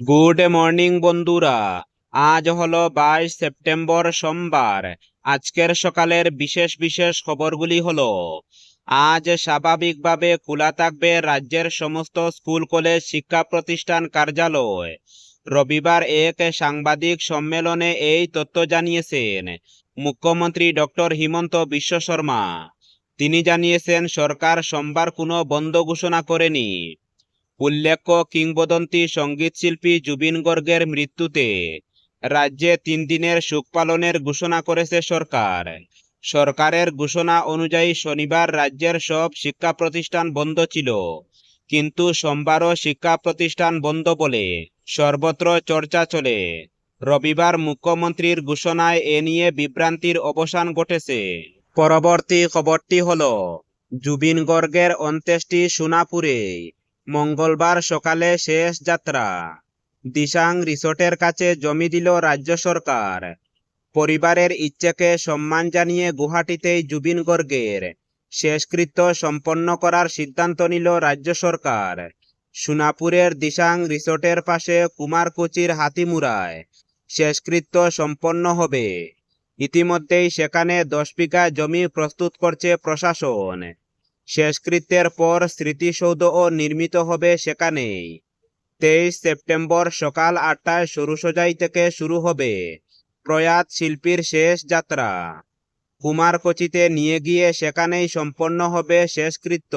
Good morning বন্ধুরা। আজ হলো বাইশ সেপ্টেম্বর সোমবার। আজকের সকালের বিশেষ বিশেষ খবরগুলি হলো, আজ স্বাভাবিকভাবে খোলা থাকবে রাজ্যের সমস্ত স্কুল, কলেজ, শিক্ষা প্রতিষ্ঠান, কার্যালয়। রবিবার এক সাংবাদিক সম্মেলনে এই তথ্য জানিয়েছেন মুখ্যমন্ত্রী ডক্টর হিমন্ত বিশ্ব শর্মা। তিনি জানিয়েছেন, সরকার সোমবার কোনো বন্ধ ঘোষণা করেনি। উল্লেখ্য, কিংবদন্তি সঙ্গীতশিল্পী জুবিন গর্গের মৃত্যুতে রাজ্যে তিন দিনের শোক পালনের ঘোষণা করেছে সরকার। সরকারের ঘোষণা অনুযায়ী শনিবার রাজ্যের সব শিক্ষা প্রতিষ্ঠান বন্ধ ছিল। কিন্তু সোমবারও শিক্ষা প্রতিষ্ঠান বন্ধ বলে সর্বত্র চর্চা চলে। রবিবার মুখ্যমন্ত্রীর ঘোষণায় এ নিয়ে বিভ্রান্তির অবসান ঘটেছে। পরবর্তী খবরটি হলো, জুবিন গর্গের অন্ত্যেষ্টি সোনাপুরে। মঙ্গলবার সকালে শেষ যাত্রা। দিশাং রিসোর্টের কাছে জমি দিল রাজ্য সরকার। পরিবারের ইচ্ছেকে সম্মান জানিয়ে গুয়াহাটিতেই জুবিন গর্গের শেষকৃত্য সম্পন্ন করার সিদ্ধান্ত নিল রাজ্য সরকার। সোনাপুরের দিশাং রিসোর্টের পাশে কুমারকুচির হাতিমুরায় শেষকৃত্য সম্পন্ন হবে। ইতিমধ্যেই সেখানে দশ বিঘা জমি প্রস্তুত করছে প্রশাসন। শেষকৃত্যের পর স্মৃতিসৌধও নির্মিত হবে সেখানেই। তেইশ সেপ্টেম্বর সকাল আটটায় সরুসজাই থেকে শুরু হবে প্রয়াত শিল্পীর শেষ যাত্রা। কুমারকচিতে নিয়ে গিয়ে সেখানেই সম্পন্ন হবে শেষকৃত্য।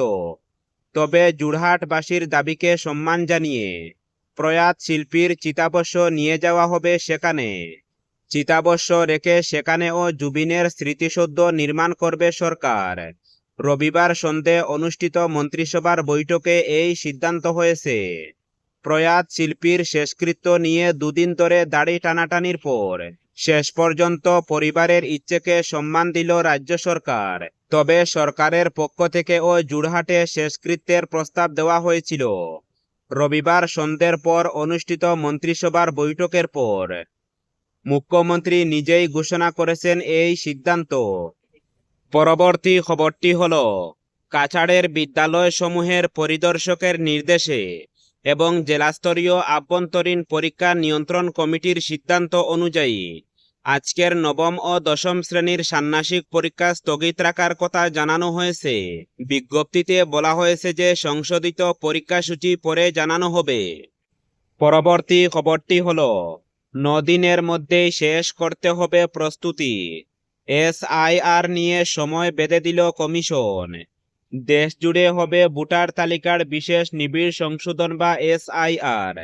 তবে জুড়হাটবাসীর দাবিকে সম্মান জানিয়ে প্রয়াত শিল্পীর চিতাবস্য নিয়ে যাওয়া হবে সেখানে। চিতাবস্য রেখে সেখানেও জুবিনের স্মৃতিসৌধ নির্মাণ করবে সরকার। রবিবার সন্ধে অনুষ্ঠিত মন্ত্রিসভার বৈঠকে এই সিদ্ধান্ত হয়েছে। প্রয়াত শিল্পীর শেষকৃত্য নিয়ে দুদিন ধরে দাড়ি টানাটানির পর শেষ পর্যন্ত পরিবারের ইচ্ছেকে সম্মান দিল রাজ্য সরকার। তবে সরকারের পক্ষ থেকে ও জুড়হাটে শেষকৃত্যের প্রস্তাব দেওয়া হয়েছিল। রবিবার সন্ধ্যের পর অনুষ্ঠিত মন্ত্রিসভার বৈঠকের পর মুখ্যমন্ত্রী নিজেই ঘোষণা করেছেন এই সিদ্ধান্ত। পরবর্তী খবরটি হল, কাছাড়ের বিদ্যালয়সমূহের পরিদর্শকের নির্দেশে এবং জেলাস্তরীয় আভ্যন্তরীণ পরীক্ষা নিয়ন্ত্রণ কমিটির সিদ্ধান্ত অনুযায়ী আজকের নবম ও দশম শ্রেণির ষান্মাসিক পরীক্ষা স্থগিত রাখার কথা জানানো হয়েছে। বিজ্ঞপ্তিতে বলা হয়েছে যে সংশোধিত পরীক্ষাসূচি পরে জানানো হবে। পরবর্তী খবরটি হল দিনের মধ্যেই শেষ করতে হবে প্রস্তুতি। এসআইআর নিয়ে সময় বেঁধে দিল কমিশন। দেশ জুড়ে হবে ভোটার তালিকার বিশেষ নিবিড় সংশোধন বা এসআইআর।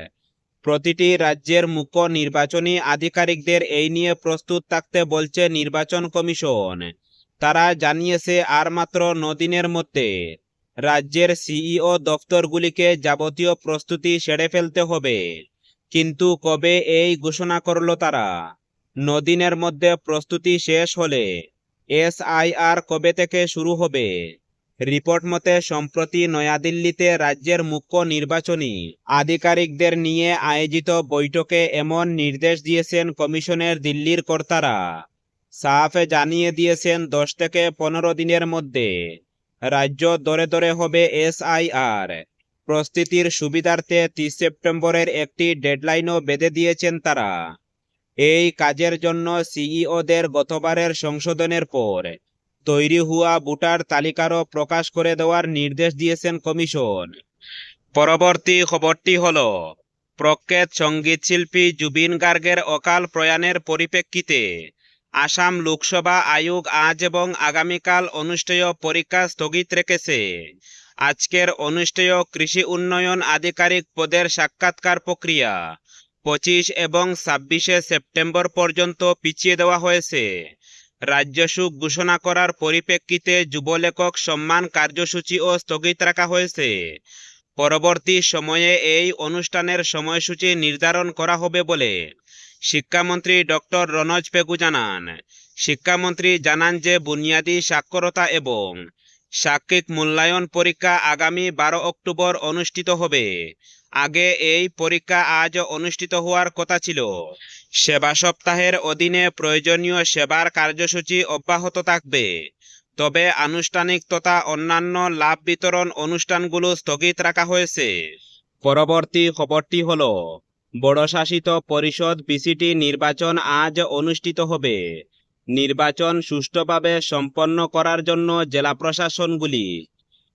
প্রতিটি রাজ্যের মুখ্য নির্বাচনী আধিকারিকদের এই নিয়ে প্রস্তুত থাকতে বলছে নির্বাচন কমিশন। তারা জানিয়েছে আর মাত্র নদিনের মধ্যে রাজ্যের সিইও দফতরগুলিকে যাবতীয় প্রস্তুতি সেরে ফেলতে হবে। কিন্তু কবে এই ঘোষণা করল তারা? দিনের মধ্যে প্রস্তুতি শেষ হলে এসআইআর কবে থেকে শুরু হবে? রিপোর্ট মতে, সম্প্রতি নয়াদিল্লিতে রাজ্যের মুখ্য নির্বাচনী আধিকারিকদের নিয়ে আয়োজিত বৈঠকে এমন নির্দেশ দিয়েছেন কমিশনের দিল্লির কর্তারা। সাফে জানিয়ে দিয়েছেন, দশ থেকে পনেরো দিনের মধ্যে রাজ্য দরে দরে হবে এসআইআর। প্রস্তুতির সুবিধার্থে তিরিশ সেপ্টেম্বরের একটি ডেডলাইনও বেঁধে দিয়েছেন তারা। এই কাজের জন্য সিইওদের গতবারের সংশোধনের পর তৈরি হওয়া ভোটার তালিকারও প্রকাশ করে দেওয়ার নির্দেশ দিয়েছেন কমিশন। পরবর্তী খবরটি হল, প্রখ্যাত সঙ্গীতশিল্পী জুবিন গার্গের অকাল প্রয়াণের পরিপ্রেক্ষিতে আসাম লোকসভা আয়োগ আজ এবং আগামীকাল অনুষ্ঠেয় পরীক্ষা স্থগিত রেখেছে। আজকের অনুষ্ঠেয় কৃষি উন্নয়ন আধিকারিক পদের সাক্ষাৎকার প্রক্রিয়া পঁচিশ এবং ছাব্বিশে সেপ্টেম্বর পর্যন্ত পিছিয়ে দেওয়া হয়েছে। রাজ্যসুখ ঘোষণা করার পরিপ্রেক্ষিতে যুবলেখক সম্মান কার্যসূচিও স্থগিত রাখা হয়েছে। পরবর্তী সময়ে এই অনুষ্ঠানের সময়সূচি নির্ধারণ করা হবে বলে শিক্ষামন্ত্রী ডক্টর রনজ পেগু জানান। শিক্ষামন্ত্রী জানান যে বুনিয়াদী সাক্ষরতা এবং সাক্ষিক মূল্যায়ন পরীক্ষা আগামী বারো অক্টোবর অনুষ্ঠিত হবে। আগে এই পরীক্ষা আজ অনুষ্ঠিত হওয়ার কথা ছিল। সেবা সপ্তাহের অধীনে প্রয়োজনীয় সেবার কার্যসূচি অব্যাহত থাকবে। তবে আনুষ্ঠানিক তথা অন্যান্য লাভ বিতরণ অনুষ্ঠানগুলো স্থগিত রাখা হয়েছে। পরবর্তী খবরটি হল বড়শাসিত পরিষদ বিসিটি নির্বাচন আজ অনুষ্ঠিত হবে। নির্বাচন সুষ্ঠুভাবে সম্পন্ন করার জন্য জেলা প্রশাসনগুলি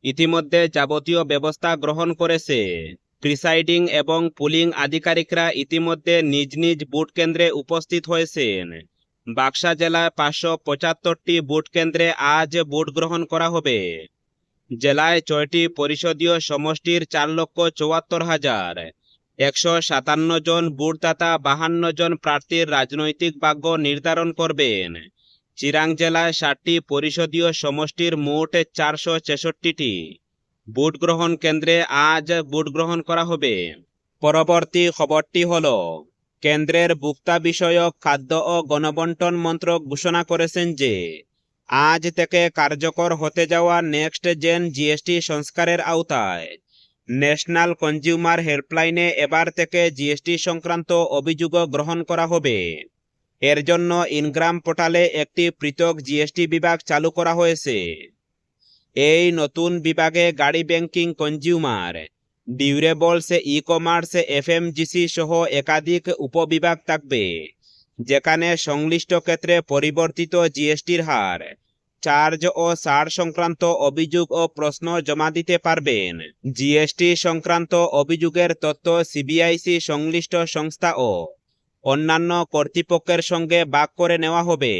ইতিমধ্যে যাবতীয় ব্যবস্থা গ্রহণ করেছে। প্রিসাইডিং এবং পুলিং আধিকারিকরা ইতিমধ্যে নিজ নিজ বুট কেন্দ্রে উপস্থিত হয়েছেন। বাক্সা জেলায় পাঁচশো পঁচাত্তরটি বুট কেন্দ্রে আজ ভোট গ্রহণ করা হবে। জেলায় ছয়টি পরিষদীয় সমষ্টির চার লক্ষ চুয়াত্তর হাজার একশো সাতান্ন জন বুথদাতা বাহান্ন জন প্রার্থীর রাজনৈতিক ভাগ্য নির্ধারণ করবেন। চিরাং জেলায় ষাটটি পরিষদীয় সমষ্টির মোট চারশো ছেষট্টিটি। ভোট গ্রহণ কেন্দ্রে আজ ভোট গ্রহণ করা হবে। পরবর্তী খবরটি হল, কেন্দ্রের ভোক্তা বিষয়ক খাদ্য ও গণবন্টন মন্ত্রক ঘোষণা করেছেন যে, আজ থেকে কার্যকর হতে যাওয়া নেক্সট জেন জিএসটি সংস্কারের আওতায়। ন্যাশনাল কনজিউমার হেল্পলাইনে এবার থেকে জিএসটি সংক্রান্ত অভিযোগও গ্রহণ করা হবে। এর জন্য ইনগ্রাম পোর্টালে একটি পৃথক জিএসটি বিভাগ চালু করা হয়েছে। এই নতুন বিভাগে গাড়ি banking consumer durables e commerce FMCG সহ একাধিক উপবিভাগ থাকবে, যেখানে সংশ্লিষ্ট ক্ষেত্রে পরিবর্তিত জিএসটির হার, চার্জ ও সার সংক্রান্ত অভিযোগ ও প্রশ্ন জমা দিতে পারবেন। জিএসটি সংক্রান্ত অভিযোগের তথ্য সিবিআইসি সংশ্লিষ্ট সংস্থা ও অন্যান্য কর্তৃপক্ষের সঙ্গে ভাগ করে নেওয়া হবে,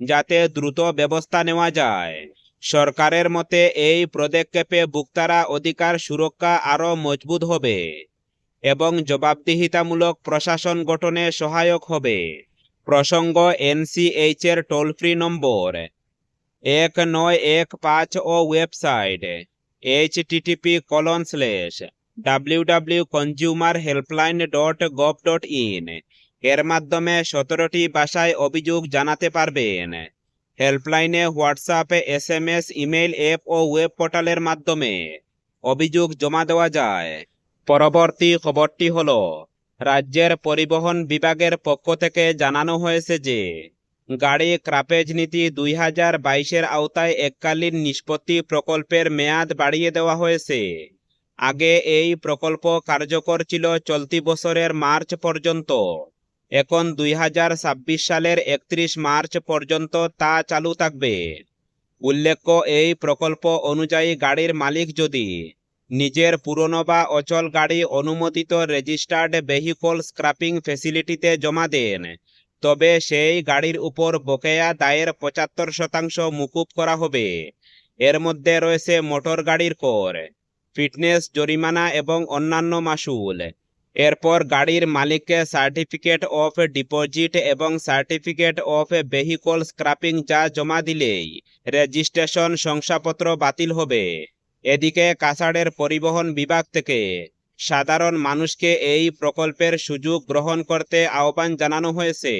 যাতে দ্রুত ব্যবস্থা নেওয়া যায়। সরকারের মতে এই পদক্ষেপে ভোক্তারা অধিকার সুরক্ষা আরও মজবুত হবে এবং জবাবদিহিতামূলক প্রশাসন গঠনে সহায়ক হবে। প্রসঙ্গ এনসিএইচ এর টোল ফ্রি নম্বর এক নয় এক পাঁচ ও website H TTP colon slash W W consumer helpline dot gov dot in এর মাধ্যমে সতেরোটি ভাষায় অভিযোগ জানাতে পারবেন। হেল্পলাইনে হোয়াটসঅ্যাপে S M S email, app ও ওয়েব পোর্টালের মাধ্যমে অভিযোগ জমা দেওয়া যায়। পরবর্তী খবরটি হল, রাজ্যের পরিবহন বিভাগের পক্ষ থেকে জানানো হয়েছে যে, গাড়ি ক্রাপেজ নীতি দুই হাজার বাইশের আওতায় এককালীন নিষ্পত্তি প্রকল্পের মেয়াদ বাড়িয়ে দেওয়া হয়েছে। আগে এই প্রকল্প কার্যকর ছিল চলতি বছরের মার্চ পর্যন্ত। এখন দুই হাজার ছাব্বিশ সালের একত্রিশ মার্চ পর্যন্ত তা চালু থাকবে। উল্লেখ্য, এই প্রকল্প অনুযায়ী গাড়ির মালিক যদি নিজের পুরনো বা অচল গাড়ি অনুমোদিত রেজিস্টার্ড ভেহিকল স্ক্রাপিং ফেসিলিটিতে জমা দেন, তবে সেই গাড়ির উপর বকেয়া দায়ের পঁচাত্তর শতাংশ মুকুব করা হবে। এর মধ্যে রয়েছে মোটর গাড়ির কর, ফিটনেস, জরিমানা এবং অন্যান্য মাসুল। এরপর গাড়ির মালিককে সার্টিফিকেট অফ ডিপোজিট এবং সার্টিফিকেট অফ ভেহিকল স্ক্রাপিং যা জমা দিলেই রেজিস্ট্রেশন শংসাপত্র বাতিল হবে। এদিকে কাছাড়ের পরিবহন বিভাগ থেকে সাধারণ মানুষকে এই প্রকল্পের সুযোগ গ্রহণ করতে আহ্বান জানানো হয়েছে।